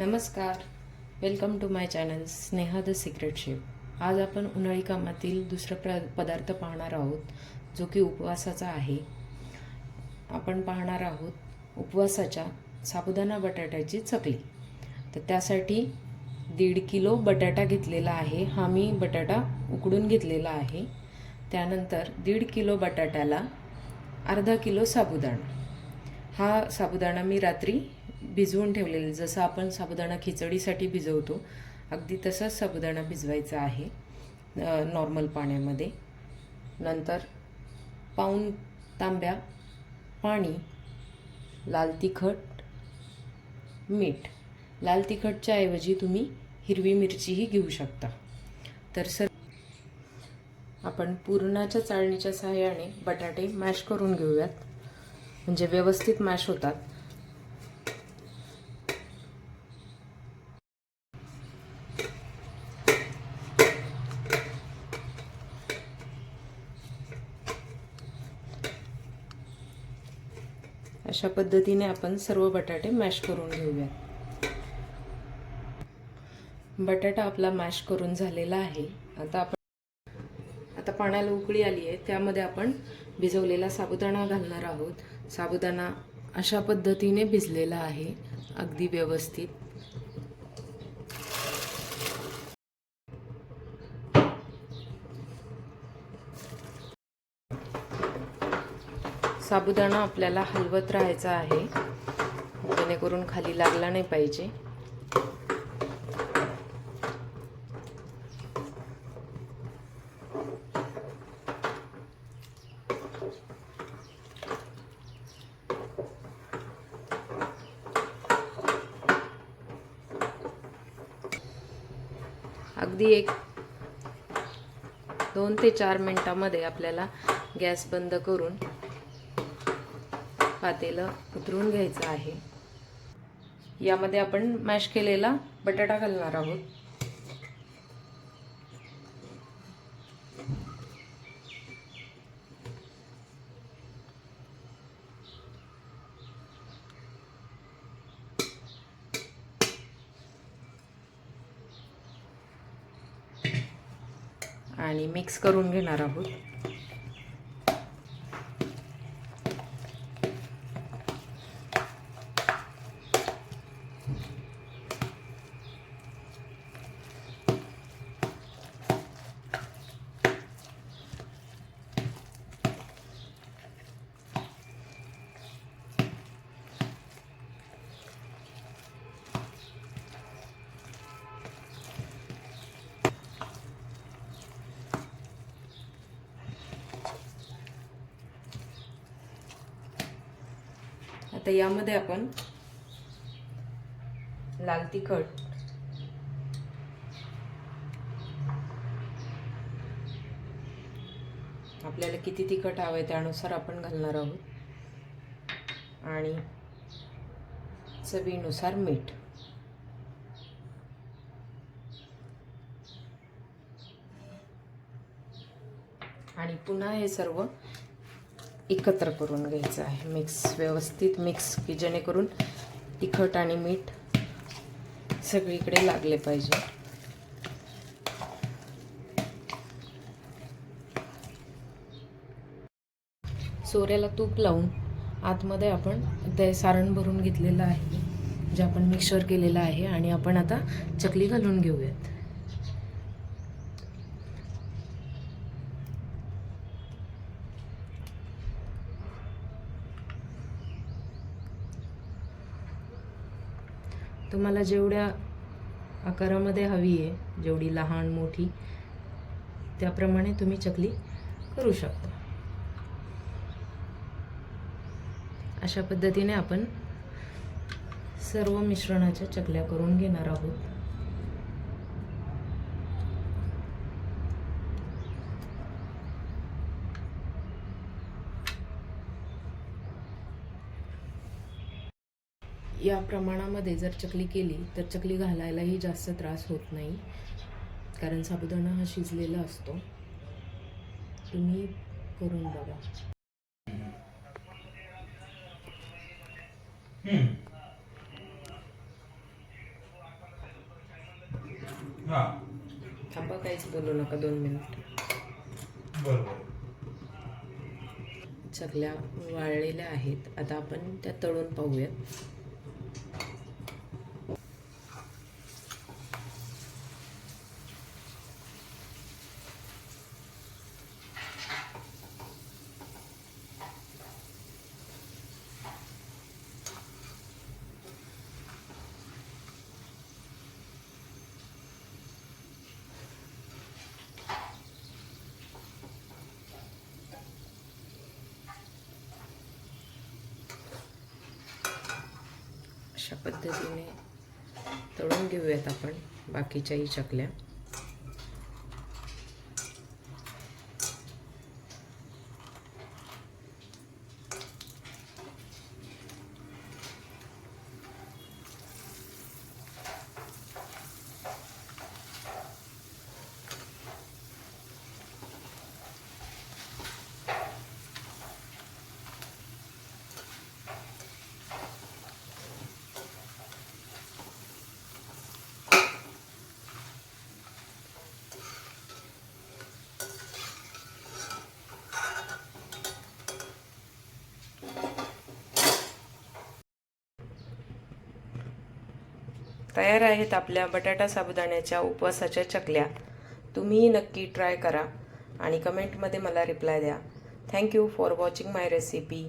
नमस्कार. Welcome to my channel Sneha the secret chef आज आपण उन्हाळी कामातील दुसरा प्र पदार्थ पाहणार आहोत जो की उपवासाचा आहे. आपण पाहणार आहोत उपवासाच्या साबुदाणा बटाट्याची चकली. तर त्यासाठी दीड किलो बटाटा घेतलेला आहे. हा मी बटाटा उकडून घेतलेला आहे. त्यानंतर दीड किलो बटाट्याला अर्धा किलो साबुदाणा. हा साबुदाणा मी रात्री भिजवून ठेवलेलं जसं आपण साबुदाणा खिचडीसाठी भिजवतो अगदी तसंच साबुदाणा भिजवायचा आहे नॉर्मल पाण्यामध्ये. नंतर पाऊन तांब्या पाणी लाल तिखट मीठ. लाल तिखटच्या ऐवजी तुम्ही हिरवी मिरचीही घेऊ शकता. तर सर आपण पुरणाच्या चाळणीच्या सहाय्याने बटाटे मॅश करून घेऊयात. म्हणजे व्यवस्थित मॅश होतात. अशा पद्धतीने आपण सर्व बटाटे मॅश करून घेऊयात. बटाटा आपला मॅश करून झालेला आहे. आता आपण आता पाण्याला उकळी आली आहे. त्यामध्ये आपण भिजवलेला साबुदाणा घालणार आहोत. साबुदाणा अशा पद्धतीने भिजलेला आहे. अगदी व्यवस्थित. साबुदाणा आपल्याला हलवत राहायचा आहे. जेणेकरून खाली लागला नाही पाहिजे. अगदी एक दोन ते चार मिनटामध्ये आपल्याला गॅस बंद करून पातेलं उतरून घ्यायचं आहे. यामध्ये आपण मॅश केलेला बटाटा घालणार आहोत. आणि मिक्स करून घेणार आहोत. आता यामध्ये आपण लाल तिखट. आपल्याला किती तिखट हवं आहे त्यानुसार आपण घालणार आहोत. आणि चवीनुसार मीठ. आणि पुन्हा हे सर्व एकत्र करून घ्यायचं आहे. मिक्स व्यवस्थित मिक्स की जेणेकरून तिखट आणि मीठ सगळीकडे लागले पाहिजे. सोऱ्याला तूप लावून आतमध्ये आपण ते सारण भरून घेतलेलं आहे जे आपण मिक्सर केलेलं आहे आणि आपण आता चकली घालून घेऊयात. तुम्हाला जेवढ्या आकारामध्ये हवी आहे जेवढी लहान मोठी त्याप्रमाणे तुम्ही चकली करू शकता. अशा पद्धतीने आपण सर्व मिश्रणाच्या चकल्या करून घेणार आहोत. या प्रमाणामध्ये जर चकली केली तर चकली घालायलाही जास्त त्रास होत नाही. कारण साबुदाणा हा शिजलेला असतो. तुम्ही करून बघा. हा. थांबा काहीच बोलू नका दोन मिनिट. चकल्या वाळलेल्या आहेत. आता आपण त्या तळून पाहूयात. अशा पद्धतीने तळून घेऊयात आपण बाकीच्याही चकल्या. तयार आहेत आपल्या बटाटा साबुदाण्याच्या उपवासाच्या चकल्या. तुम्ही नक्की ट्राय करा आणि कमेंटमध्ये मला रिप्लाय द्या. Thank you for watching my recipe